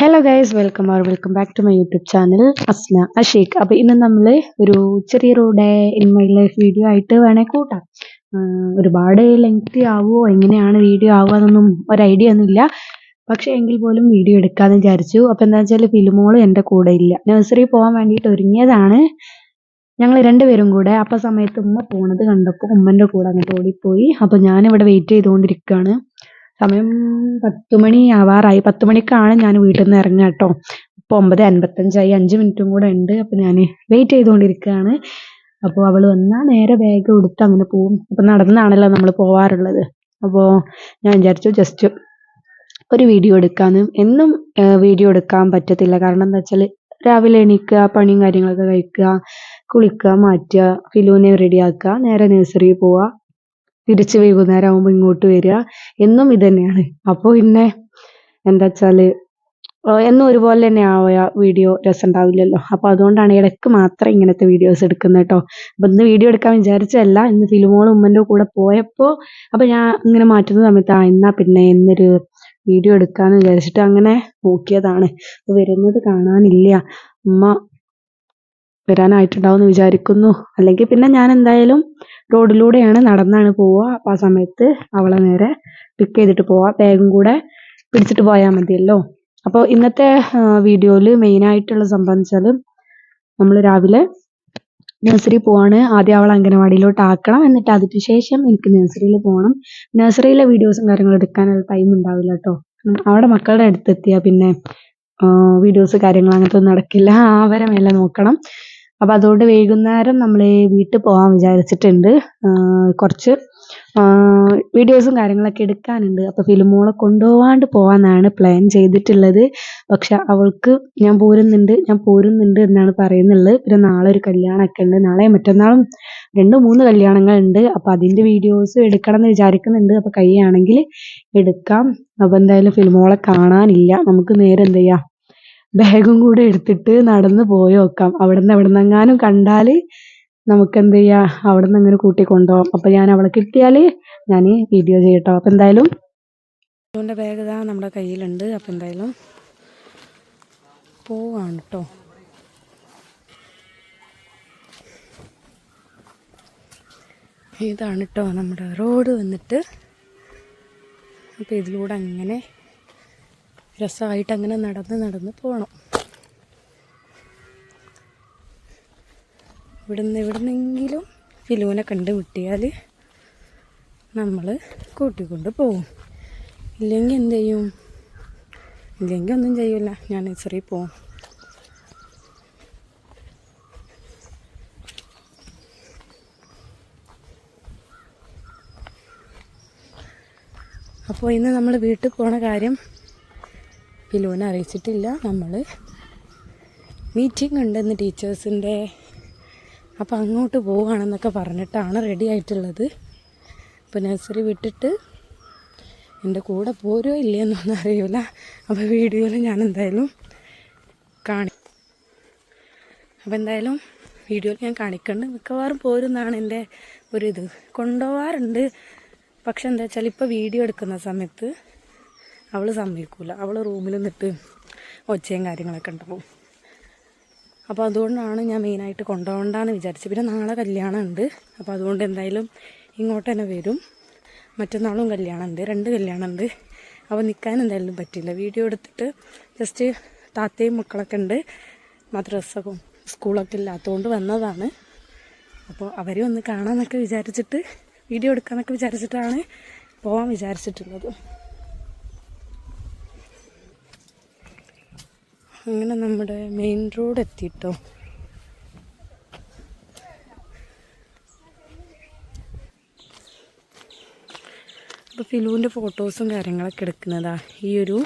Hello guys welcome or welcome back to my YouTube channel Asna Asheekh അപ്പോൾ ഇന്ന് നമ്മൾ ഒരു ചെറിയൊരു day in my life video ആയിട്ട് വേണേൽ കൂട്ടാം. ഒരുപാട് ലെങ്തി ആവുമോ എങ്ങനെയാണ് വീഡിയോ ആവുക എന്നൊന്നും ഒരു ഐഡിയ ഒന്നുമില്ല പക്ഷേ എങ്കിൽ പോലും വീഡിയോ എടുക്കാമെന്ന് വിചാരിച്ചു. അപ്പോൾ എന്താ വെച്ചാൽ ഫിലിമോൾ എന്റെ കൂടെ ഇല്ല. നഴ്സറി പോകാൻ വേണ്ടിയിട്ട് ഒരുങ്ങിയതാണ്. ഞങ്ങൾ രണ്ടുപേരും കൂടെ. അപ്പൊ സമയത്ത് ഉമ്മ പോണത് കണ്ടപ്പോൾ ഉമ്മന്റെ കൂടെ അങ്ങോട്ട് ഓടിപ്പോയി. അപ്പോൾ ഞാനിവിടെ വെയിറ്റ് ചെയ്തുകൊണ്ടിരിക്കുകയാണ്. സമയം പത്ത് മണി ആവാറായി. പത്ത് മണിക്കാണ് ഞാൻ വീട്ടിൽ നിന്ന് ഇറങ്ങുക കേട്ടോ. ഇപ്പോൾ ഒമ്പത് അൻപത്തഞ്ചായി. അഞ്ച് മിനിറ്റും കൂടെ ഉണ്ട്. അപ്പോൾ ഞാൻ വെയിറ്റ് ചെയ്തുകൊണ്ടിരിക്കുകയാണ്. അപ്പോൾ അവൾ വന്നാൽ നേരെ ബാഗ് എടുത്ത് അങ്ങനെ പോവും. അപ്പോൾ നടന്നാണല്ലോ നമ്മൾ പോവാറുള്ളത്. അപ്പോൾ ഞാൻ വിചാരിച്ചു ജസ്റ്റ് ഒരു വീഡിയോ എടുക്കാമെന്ന് എന്നും വീഡിയോ എടുക്കാൻ പറ്റത്തില്ല. കാരണം എന്താ വെച്ചാൽ രാവിലെ എണീക്കുക പണിയും കാര്യങ്ങളൊക്കെ കഴിക്കുക കുളിക്കുക മാറ്റുക ഫിലൂനെ റെഡിയാക്കുക നേരെ നഴ്സറിയിൽ പോവുക. തിരിച്ച് വൈകുന്നേരം ആകുമ്പോൾ ഇങ്ങോട്ട് വരിക. എന്നും ഇത് തന്നെയാണ് അപ്പോൾ പിന്നെ എന്താ വെച്ചാൽ എന്നും ഒരുപോലെ തന്നെ ആവുക വീഡിയോ രസം ഉണ്ടാവില്ലല്ലോ അപ്പോൾ അതുകൊണ്ടാണ് ഇടയ്ക്ക് മാത്രം ഇങ്ങനത്തെ വീഡിയോസ് എടുക്കുന്നത് കേട്ടോ. അപ്പോൾ ഇന്ന് വീഡിയോ എടുക്കാൻ വിചാരിച്ചതല്ല. ഇന്ന് ഫിലിമോളും ഉമ്മന്റെ കൂടെ പോയപ്പോൾ അപ്പോൾ ഞാൻ ഇങ്ങനെ മാറ്റുന്ന സമയത്ത് ആ എന്നാൽ പിന്നെ എന്നൊരു വീഡിയോ എടുക്കാമെന്ന് വിചാരിച്ചിട്ട് അങ്ങനെ നോക്കിയതാണ്. വരുന്നത് കാണാനില്ല. ഉമ്മ വരാനായിട്ടുണ്ടാവും എന്ന് വിചാരിക്കുന്നു. അല്ലെങ്കിൽ പിന്നെ ഞാൻ എന്തായാലും റോഡിലൂടെയാണ് നടന്നാണ് പോവുക. അപ്പോൾ ആ സമയത്ത് അവളെ നേരെ പിക്ക് ചെയ്തിട്ട് പോവാം. ബാഗും കൂടെ പിടിച്ചിട്ട് പോയാൽ മതിയല്ലോ. അപ്പോൾ ഇന്നത്തെ വീഡിയോയിൽ മെയിനായിട്ടുള്ള സംഭവം വെച്ചാൽ നമ്മൾ രാവിലെ നഴ്സറി പോവാണ്. ആദ്യം അവൾ അംഗനവാടിയിലോട്ട് ആക്കണം. എന്നിട്ട് അതിന് ശേഷം എനിക്ക് നഴ്സറിയിൽ പോകണം. നഴ്സറിയിലെ വീഡിയോസും കാര്യങ്ങളും എടുക്കാനുള്ള ടൈം ഉണ്ടാവില്ല കേട്ടോ അവിടെ മക്കളുടെ അടുത്തെത്തിയാൽ പിന്നെ വീഡിയോസ് കാര്യങ്ങൾ അങ്ങനത്തെ ഒന്നും നടക്കില്ല. അവരെ മേലെ നോക്കണം. അപ്പോൾ അതുകൊണ്ട് വൈകുന്നേരം നമ്മൾ വീട്ടിൽ പോകാൻ വിചാരിച്ചിട്ടുണ്ട്. കുറച്ച് വീഡിയോസും കാര്യങ്ങളൊക്കെ എടുക്കാനുണ്ട്. അപ്പോൾ ഫിലിമോളെ കൊണ്ടുപോകാണ്ട് പോകാനാണ് പ്ലാൻ ചെയ്തിട്ടുള്ളത്. പക്ഷെ അവൾക്ക് ഞാൻ പോരുന്നുണ്ട് ഞാൻ പോരുന്നുണ്ട് എന്നാണ് പറയുന്നുള്ളത്. പിന്നെ നാളെ ഒരു കല്യാണമൊക്കെ ഉണ്ട്. നാളെ മറ്റന്നാളും രണ്ട് മൂന്ന് കല്യാണങ്ങളുണ്ട്. അപ്പോൾ അതിന്റെ വീഡിയോസ് എടുക്കണം എന്ന് വിചാരിക്കുന്നുണ്ട്. അപ്പോൾ കഴിയുകയാണെങ്കിൽ എടുക്കാം. അപ്പോൾ എന്തായാലും ഫിലിമോളെ കാണാനില്ല. നമുക്ക് നേരെ എന്ത് ചെയ്യാം? ബാഗും കൂടെ എടുത്തിട്ട് നടന്ന് പോയി നോക്കാം. അവിടുന്ന് എവിടുന്നെങ്ങാനും കണ്ടാൽ നമുക്ക് എന്ത് ചെയ്യാം? അവിടുന്ന് അങ്ങനെ കൂട്ടി കൊണ്ടുപോകാം അപ്പോൾ ഞാൻ അവളെ കിട്ടിയാൽ ഞാൻ വീഡിയോ ചെയ്യട്ടോ. അപ്പോൾ എന്തായാലും അതുകൊണ്ട് ബാഗ് ഇതാ നമ്മുടെ കയ്യിലുണ്ട്. അപ്പോൾ എന്തായാലും പോവാണ് കേട്ടോ ഇതാണ് കേട്ടോ നമ്മുടെ റോഡ് വന്നിട്ട്. അപ്പോൾ ഇതിലൂടെ അങ്ങനെ രസമായിട്ട് അങ്ങനെ നടന്ന് നടന്ന് പോകണം ഇവിടുന്ന് എവിടുന്നെങ്കിലും ഫിലുവിനെ കണ്ട് കിട്ടിയാൽ നമ്മൾ കൂട്ടിക്കൊണ്ട് പോകും ഇല്ലെങ്കിൽ എന്ത് ചെയ്യും? ഇല്ലെങ്കിൽ ഒന്നും ചെയ്യില്ല ഞാൻ ഇച്ചറി പോവും. അപ്പോൾ ഇന്ന് നമ്മൾ വീട്ടിൽ പോണ കാര്യം ഫിലുവിനെ അറിയിച്ചിട്ടില്ല. നമ്മൾ മീറ്റിംഗ് ഉണ്ടെന്ന് ടീച്ചേഴ്സിന്റെ അപ്പോൾ അങ്ങോട്ട് പോവുകയാണെന്നൊക്കെ പറഞ്ഞിട്ടാണ് റെഡി ആയിട്ടുള്ളത്. അപ്പോൾ നഴ്സറി വിട്ടിട്ട് എന്റെ കൂടെ പോരോ ഇല്ലയെന്നൊന്നും അറിയില്ല അപ്പോൾ വീഡിയോയിൽ ഞാൻ എന്തായാലും കാണി അപ്പോൾ എന്തായാലും വീഡിയോയിൽ ഞാൻ കാണിക്കുന്നുണ്ട് മിക്കവാറും പോരുന്നാണ് എന്റെ ഒരിത്. കൊണ്ടുപോകാറുണ്ട് പക്ഷെ എന്താ വെച്ചാൽ ഇപ്പോൾ വീഡിയോ എടുക്കുന്ന സമയത്ത് അവൾ സമ്മതിക്കില്ല അവൾ റൂമിൽ നിന്നിട്ട് ഒച്ചയും കാര്യങ്ങളൊക്കെ ഉണ്ടാവും. അപ്പോൾ അതുകൊണ്ടാണ് ഞാൻ മെയിനായിട്ട് കൊണ്ടുപോകണ്ടെന്ന് വിചാരിച്ചത്. പിന്നെ നാളെ കല്യാണം ഉണ്ട് അപ്പോൾ അതുകൊണ്ട് എന്തായാലും ഇങ്ങോട്ട് തന്നെ വരും. മറ്റന്നാളും കല്യാണം ഉണ്ട് രണ്ട് കല്യാണം ഉണ്ട് അപ്പോൾ നിൽക്കാൻ എന്തായാലും പറ്റില്ല. വീഡിയോ എടുത്തിട്ട് ജസ്റ്റ് താത്തയും മക്കളൊക്കെ ഉണ്ട്. മദ്രസക്കും സ്കൂളൊക്കെ ഇല്ലാത്തതുകൊണ്ട് വന്നതാണ്. അപ്പോൾ അവരെ ഒന്ന് കാണാമെന്നൊക്കെ വിചാരിച്ചിട്ട് വീഡിയോ എടുക്കാമെന്നൊക്കെ വിചാരിച്ചിട്ടാണ് പോകാൻ വിചാരിച്ചിട്ടുള്ളത്. അങ്ങനെ നമ്മുടെ മെയിൻ റോഡ് എത്തിയിട്ടോ അപ്പോൾ ഫിലുവിന്റെ ഫോട്ടോസും കാര്യങ്ങളൊക്കെ എടുക്കുന്നതാ. ഈ ഒരു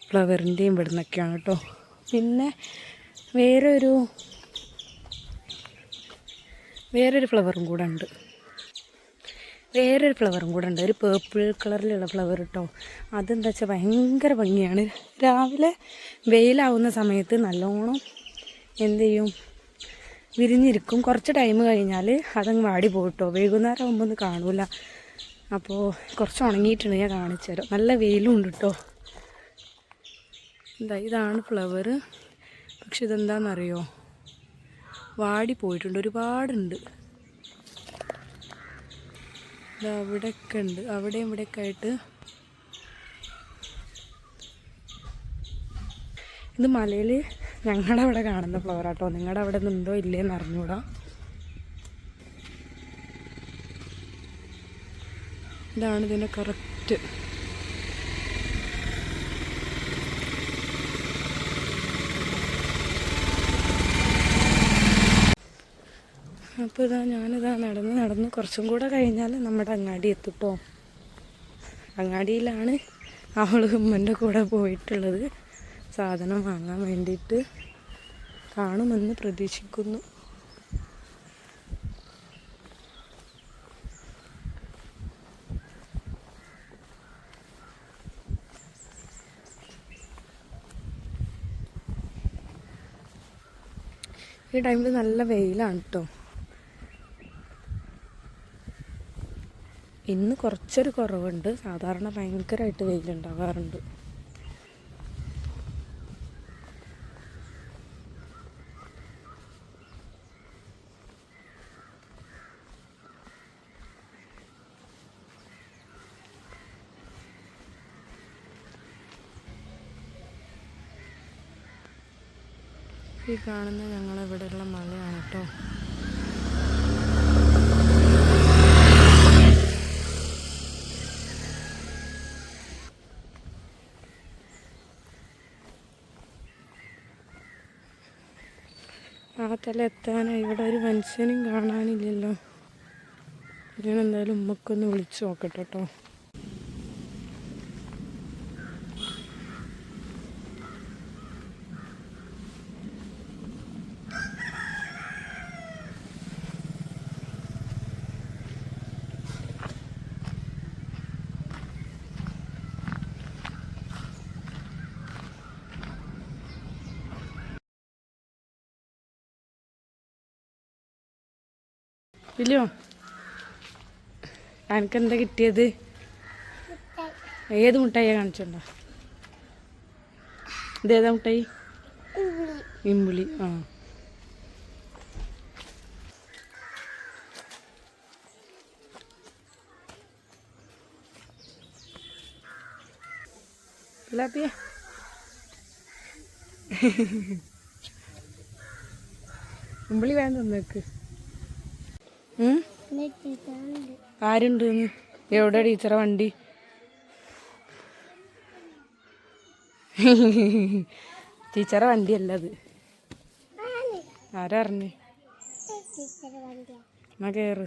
ഫ്ലവറിന്റെയും ഇവിടെ നിന്നൊക്കെയാണ് കേട്ടോ പിന്നെ വേറൊരു വേറൊരു ഫ്ലവറും കൂടെ ഉണ്ട്. വേറൊരു ഫ്ലവറും കൂടെ ഉണ്ട്. ഒരു പേർപ്പിൾ കളറിലുള്ള ഫ്ലവർ കേട്ടോ അതെന്താ വെച്ചാൽ ഭയങ്കര ഭംഗിയാണ്. രാവിലെ വെയിലാവുന്ന സമയത്ത് നല്ലോണം എന്ത് ചെയ്യും? വിരിഞ്ഞിരിക്കും. കുറച്ച് ടൈം കഴിഞ്ഞാൽ അതങ്ങ് വാടി പോയിട്ടോ. വൈകുന്നേരം ആകുമ്പോൾ ഒന്നും കാണൂല. അപ്പോൾ കുറച്ച് ഉണങ്ങിയിട്ടുണ്ട് ഞാൻ കാണിച്ചു തരാം. നല്ല വെയിലും ഉണ്ട് കേട്ടോ എന്താ ഇതാണ് ഫ്ലവർ പക്ഷെ ഇതെന്താണെന്നറിയോ വാടി പോയിട്ടുണ്ട്. ഒരുപാടുണ്ട്. അവിടെയൊക്കെ ഉണ്ട്. അവിടെയും ഇവിടെയൊക്കെ ആയിട്ട് ഇത് മലയിൽ ഞങ്ങളുടെ അവിടെ കാണുന്ന ഫ്ലവർ ആട്ടോ. നിങ്ങളുടെ അവിടെ നിന്നുണ്ടോ ഇല്ലേന്ന് അറിഞ്ഞൂടാ. ഇതാണ് ഇതിന്റെ കറക്റ്റ് അപ്പോൾ ഇതാ ഞാനിതാ നടന്ന് നടന്ന് കുറച്ചും കൂടെ കഴിഞ്ഞാൽ നമ്മുടെ അങ്ങാടി എത്തിട്ടോ. അങ്ങാടിയിലാണ് അവൾ ഉമ്മന്റെ കൂടെ പോയിട്ടുള്ളത്. സാധനം വാങ്ങാൻ വേണ്ടിയിട്ട് കാണുമെന്ന് പ്രതീക്ഷിക്കുന്നു. ഈ ടൈമിൽ നല്ല വെയിലാണ് കേട്ടോ ഇന്ന് കുറച്ചൊരു കുറവുണ്ട്. സാധാരണ ഭയങ്കരമായിട്ട് വെയിലുണ്ടാകാറുണ്ട്. ഈ കാണുന്ന ഞങ്ങളിവിടെയുള്ള മലയാണ് കേട്ടോ ആ തല എത്താനായി ഇവിടെ ഒരു മനുഷ്യനും കാണാനില്ലല്ലോ. ഞാൻ എന്തായാലും ഉമ്മക്കൊന്ന് വിളിച്ചു നോക്കട്ടെ കേട്ടോ ഇല്ലയോ? എനിക്കെന്താ കിട്ടിയത്? ഏത് മുട്ടായിയാ കാണിച്ചോണ്ടോ? ഇതേതാ മുട്ടായി? ഇമ്പുളി ആ. ലാപ്പിയ ഇമ്പിളി വേണ്ട നിനക്ക് ആരുണ്ട്? എവിടെ ടീച്ചറെ വണ്ടി? ടീച്ചറെ വണ്ടിയല്ല അത്. ആരറിഞ്ഞ്? എന്നാ കയറ്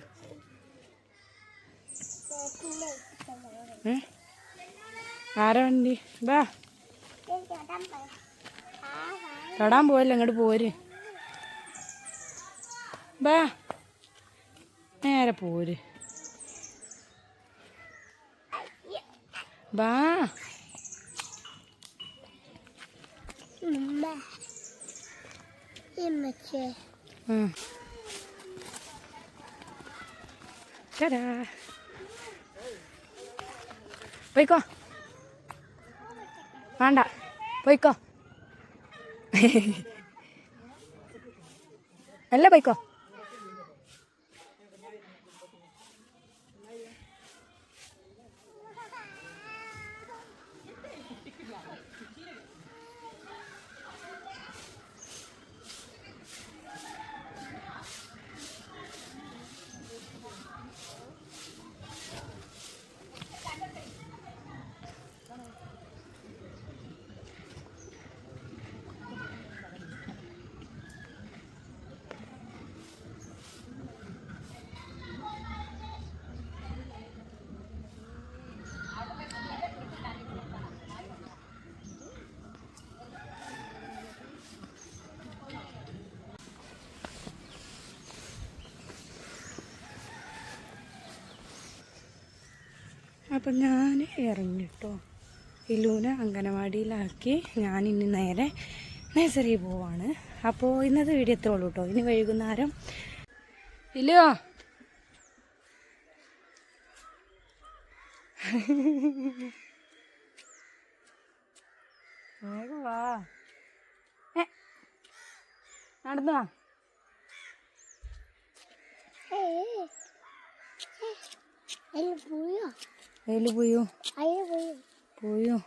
ഏ? ആരാ വണ്ടി? ബാ. തൊടാൻ പോയല്ലോ അങ്ങോട്ട് പോര്. ബാ. നേരെ പോര്. ആ. ചേടാ പോയിക്കോ. വേണ്ട. പോയിക്കോ. അല്ല പോയിക്കോ. അപ്പം ഞാൻ ഇറങ്ങിട്ടോ. ഇല്ലൂനെ അംഗനവാടിയിലാക്കി ഞാൻ ഇനി നേരെ നഴ്സറി പോവാണ്. അപ്പോൾ ഇന്നത്തെ വീഡിയോ എത്തുള്ളൂ കേട്ടോ ഇനി വൈകുന്നേരം ഇല്ലയോ വാ. ഏ, നടന്നു. വാ പോയോ? വെയിൽ പോയോ? പോയോ.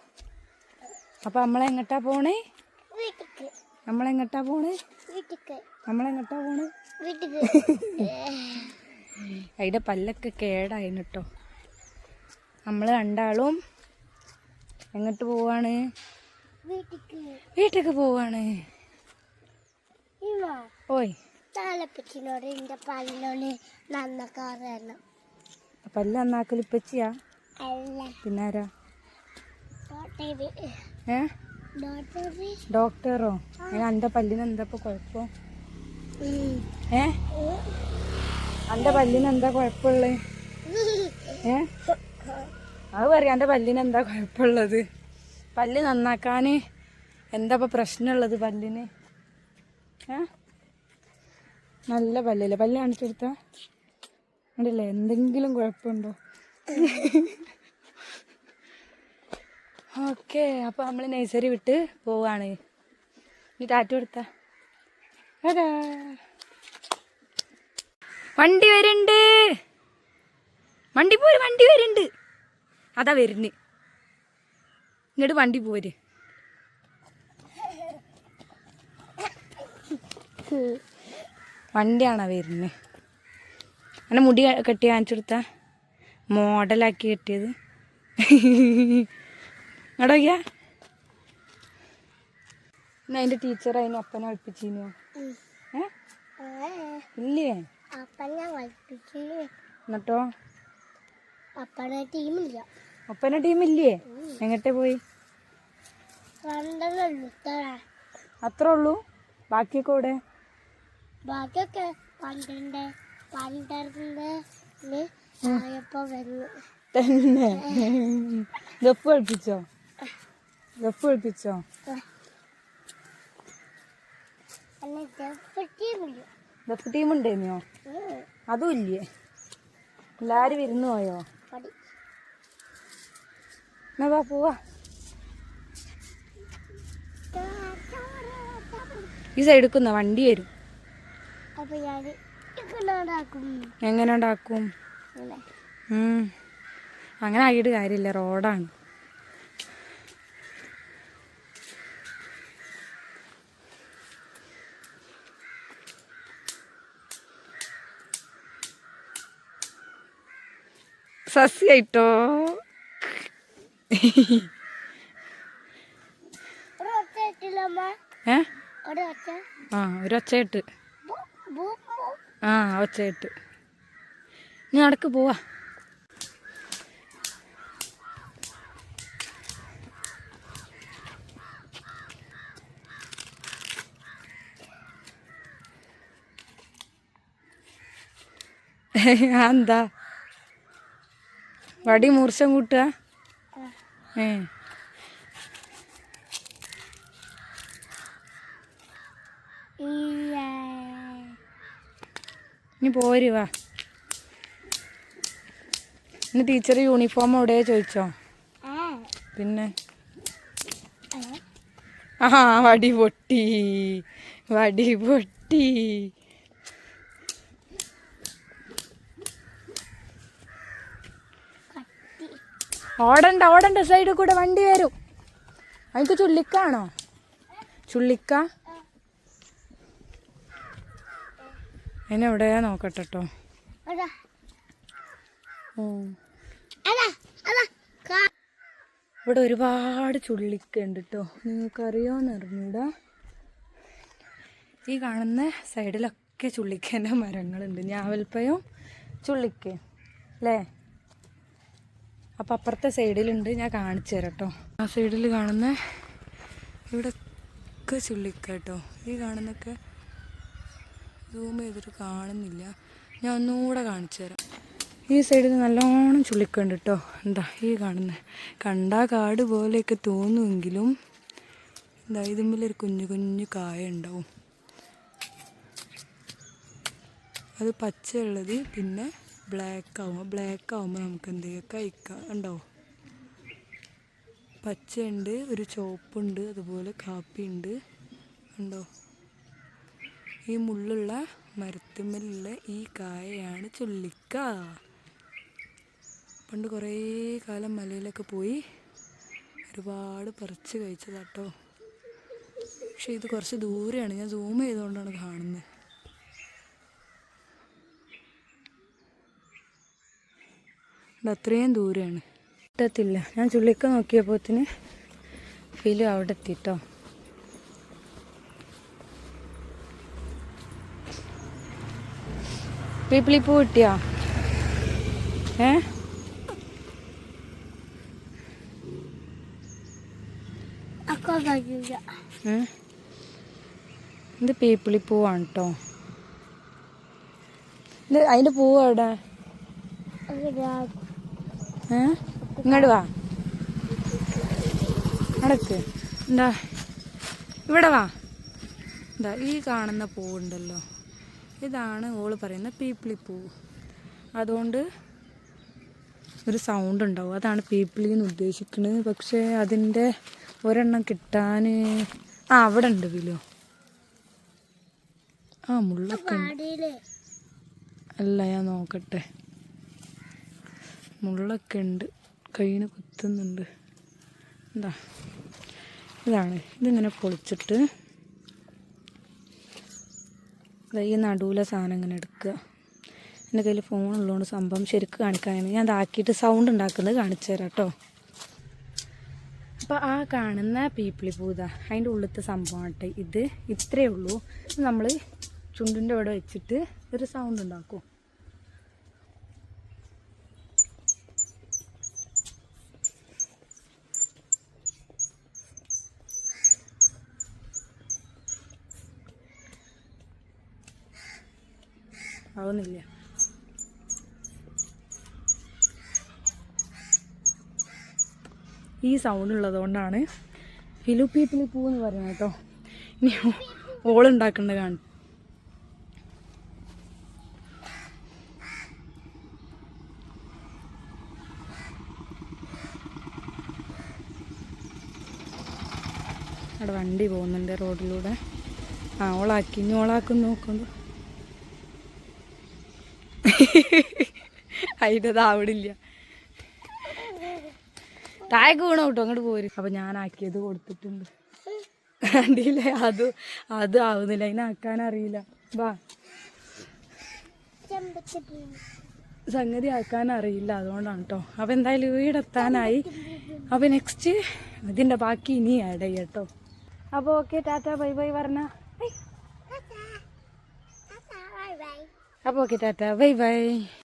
അപ്പൊ നമ്മളെങ്ങട്ടാ പോണേ? നമ്മളെങ്ങട്ടാ പോണേ? നമ്മളെങ്ങട്ടാ പോണേ? അതിന്റെ പല്ലൊക്കെ കേടായിന് കേട്ടോ നമ്മൾ രണ്ടാളും എങ്ങോട്ട് പോവാണ്? വീട്ടിക്ക്. വീട്ടിലേക്ക് പോവാണ്. ഓയ്. താലപ്പച്ചിനോട് പല്ലോട് പല്ല് നന്നാക്കൽ ഇപ്പച്ചിയാ? അല്ല പിന്നാരാ ഏ? ഡോക്ടറോ എന്റെ പല്ലിന് എന്താ ഇപ്പൊ കുഴപ്പം? ഏ? എന്റെ പല്ലിന് എന്താ കുഴപ്പമുള്ളത് ഏ? അത് പറയാം എന്റെ പല്ലിന് എന്താ കുഴപ്പമുള്ളത്? പല്ല് നന്നാക്കാൻ എന്താ ഇപ്പൊ പ്രശ്നമുള്ളത് പല്ലിന്? ഏ? നല്ല പല്ലല്ലേ പല്ല് കാണിച്ചു കണ്ടില്ലേ? എന്തെങ്കിലും കുഴപ്പമുണ്ടോ? ഓക്കെ അപ്പോൾ നമ്മൾ നഴ്സറി വിട്ട് പോവാണ്. ഇനി താറ്റു കൊടുത്ത. വണ്ടി വരുന്നുണ്ട് വണ്ടി പോര് വണ്ടി വരുന്നുണ്ട് അതാ വരുന്നു. ഇങ്ങോട്ട് വണ്ടി പോര്. വണ്ടിയാണോ വരുന്നത് അങ്ങനെ മുടി കെട്ടി കാണിച്ചു കൊടുത്ത. മോഡലാക്കി കെട്ടിയത്. ഇങ്ങോട്ടോക്കിയാ എന്നാ അതിന്റെ ടീച്ചർ അതിന് അപ്പനെ ഒളിപ്പിച്ചിനോ ഏ? ഇല്ലേ? എന്നിട്ടോ? അപ്പടെ ടീമില്ല. ഒപ്പന ടീമില്ലേ? എങ്ങട്ടെ പോയി? അത്ര ഉള്ളൂ? ബാക്കിയൊക്കെ ഇവിടെ ബാക്കിയൊക്കെ പന്ത്രണ്ട് പന്ത്രണ്ട് തന്നെ. ദഫ് കളിപ്പിച്ചോ? ദഫ് കളിപ്പിച്ചോ? ജപ്പ് ടീം അതും ഇല്ലേ? എല്ലാരും ഇരുന്നു പോയോ? എന്നാ പോവാ. ഈ സൈഡിക്കുന്ന വണ്ടി വരും. എങ്ങനെ ഉണ്ടാക്കും. അങ്ങനെ ആയിട്ട് കാര്യമില്ല റോഡാണ്. സസ്യായിട്ടോ ആ ഒരു ഒച്ചയിട്ട്. ആ ഒച്ചയിട്ട്. നീ നടക്ക് പോവാ. എന്താ? വടി മൂർച്ചം കൂട്ടുക? ഏ. ഇനി പോര് വാ. ഇന്ന് ടീച്ചർ യൂണിഫോം എവിടെയാ ചോദിച്ചോ? പിന്നെ? ആ. വടി പൊട്ടി വടി പൊട്ടി. ഓടണ്ട ഓടണ്ട സൈഡിൽ കൂടെ വണ്ടി വരും. അതിക്ക് ചുള്ളിക്കാണോ? ചുള്ളിക്ക? എന്നെ എവിടെയാ കേട്ടോ അതാ അതാ അതാ കാ- ഇവിടെ ഒരുപാട് ചുള്ളിക്കുണ്ട് കേട്ടോ നിങ്ങൾക്കറിയാമെന്ന് അറിഞ്ഞൂടാ ഈ കാണുന്ന സൈഡിലൊക്കെ ചുള്ളിക്കേന്റെ മരങ്ങളുണ്ട്. ഞാവൽപ്പയും ചുള്ളിക്ക അല്ലേ? അപ്പം അപ്പുറത്തെ സൈഡിലുണ്ട്. ഞാൻ കാണിച്ചു തരാം കേട്ടോ ആ സൈഡിൽ കാണുന്ന ഇവിടെ ഒക്കെ ചുള്ളിക്ക കേട്ടോ. ഈ കാണുന്നൊക്കെ സൂം ചെയ്തിട്ട് കാണുന്നില്ല. ഞാൻ ഒന്നുകൂടെ കാണിച്ചു തരാം. ഈ സൈഡിൽ നല്ലോണം ചുളിക്കുണ്ട് കേട്ടോ എന്താ ഈ കാണുന്ന? കണ്ട കാട് പോലെയൊക്കെ തോന്നുമെങ്കിലും എന്താ ഇതുമ്മിലൊരു കുഞ്ഞു കുഞ്ഞു കായ ഉണ്ടാവും അത് പച്ചയുള്ളത് പിന്നെ ബ്ലാക്ക് ആവും. ബ്ലാക്ക് ആവുമ്പോൾ നമുക്ക് എന്തെങ്കിലും കഴിക്കാം ഉണ്ടാവും പച്ചയുണ്ട് ഒരു ചുവപ്പുണ്ട് അതുപോലെ കാപ്പിയുണ്ട്. ഉണ്ടോ ഈ മുള്ളുള്ള മരത്തുമ്മലുള്ള ഈ കായയാണ് ചുള്ളിക്ക. പണ്ട് കുറേ കാലം മലയിലൊക്കെ പോയി ഒരുപാട് പറിച്ച് കഴിച്ചതാട്ടോ. പക്ഷെ ഇത് കുറച്ച് ദൂരെയാണ്. ഞാൻ സൂം ചെയ്തുകൊണ്ടാണ് കാണുന്നത് അത്രയും ദൂരെയാണ്. കിട്ടത്തില്ല. ഞാൻ ചുള്ളിക്ക നോക്കിയപ്പോത്തിന് ഫിലു അവിടെ എത്തിട്ടോ പീപ്പിളിപ്പൂ കിട്ടിയോ? ഏ? അക്ക പീപ്പിളി പൂവാണ് ഇത് കേട്ടോ ഇത് അതിന്റെ പൂവ് എവിടെ? ഇങ്ങോട്ട് വാ. നടക്ക്. എന്താ ഇവിടെ വാ. എന്താ ഈ കാണുന്ന പൂവുണ്ടല്ലോ. ഇതാണ് ഓൾ പറയുന്ന പീപ്പിളി പൂവ് അതുകൊണ്ട് ഒരു സൗണ്ട് ഉണ്ടാവും. അതാണ് പീപ്പിളി എന്ന് ഉദ്ദേശിക്കുന്നത് പക്ഷേ അതിന്റെ ഒരെണ്ണം കിട്ടാൻ ആ അവിടെ ഉണ്ട് വിലോ. ആ മുള്ളൊക്കെ അല്ല ഞാൻ നോക്കട്ടെ. മുള്ളൊക്കെ ഉണ്ട്. കയ്യിന് കുത്തുന്നുണ്ട്. എന്താ ഇതാണ്. ഇതിങ്ങനെ പൊളിച്ചിട്ട്. ഈ നടുവിലെ സാധനം ഇങ്ങനെ എടുക്കുക. എന്റെ കയ്യിൽ ഫോൺ ഉള്ളതുകൊണ്ട് സംഭവം ശരിക്കും കാണിക്കാനാണ് ഞാൻ അതാക്കിയിട്ട് സൗണ്ട് ഉണ്ടാക്കുന്നത് കാണിച്ചു തരാം കേട്ടോ. അപ്പോൾ ആ കാണുന്ന പീപ്പിളി പൂത അതിന്റെ ഉള്ളിലത്തെ സംഭവമാട്ടെ ഇത് ഇത്രയേ ഉള്ളൂ. നമ്മൾ ചുണ്ടിന്റെ അവിടെ വെച്ചിട്ട് ഒരു സൗണ്ട് ഉണ്ടാക്കും. ആവുന്നില്ല. ഈ സൗണ്ട് ഉള്ളതുകൊണ്ടാണ്. കൊണ്ടാണ് ഫിലുപ്പീപ്പിൽ എന്ന് പറയുന്നത് കേട്ടോ. ഇനി ഓളുണ്ടാക്കേണ്ടത് കാണും. അവിടെ വണ്ടി പോകുന്നുണ്ട് റോഡിലൂടെ. ആ ഓളാക്കി. ഇനി ഓളാക്കും നോക്കുന്നു. അതിന്റെ താഴേക്ക് വീണ കിട്ടും അങ്ങോട്ട് പോരും. അപ്പം ഞാനാക്കിയത് കൊടുത്തിട്ടുണ്ട്. കണ്ടില്ലേ? അത് അത് ആവുന്നില്ല. അതിനാക്കാൻ അറിയില്ല. വാ. സംഗതി ആക്കാൻ അറിയില്ല അതുകൊണ്ടാണ് കേട്ടോ. അപ്പം എന്തായാലും വീടെത്താനായി അപ്പം നെക്സ്റ്റ് ഇതിന്റെ ബാക്കി ഇനി ആഡ് ചെയ്യാം കേട്ടോ. അപ്പോൾ ഓക്കെ ടാറ്റ ബൈ ബൈ പറഞ്ഞ അപ്പൊ അപ്പോൾ ഓക്കെ ടാറ്റ ബൈ ബൈ.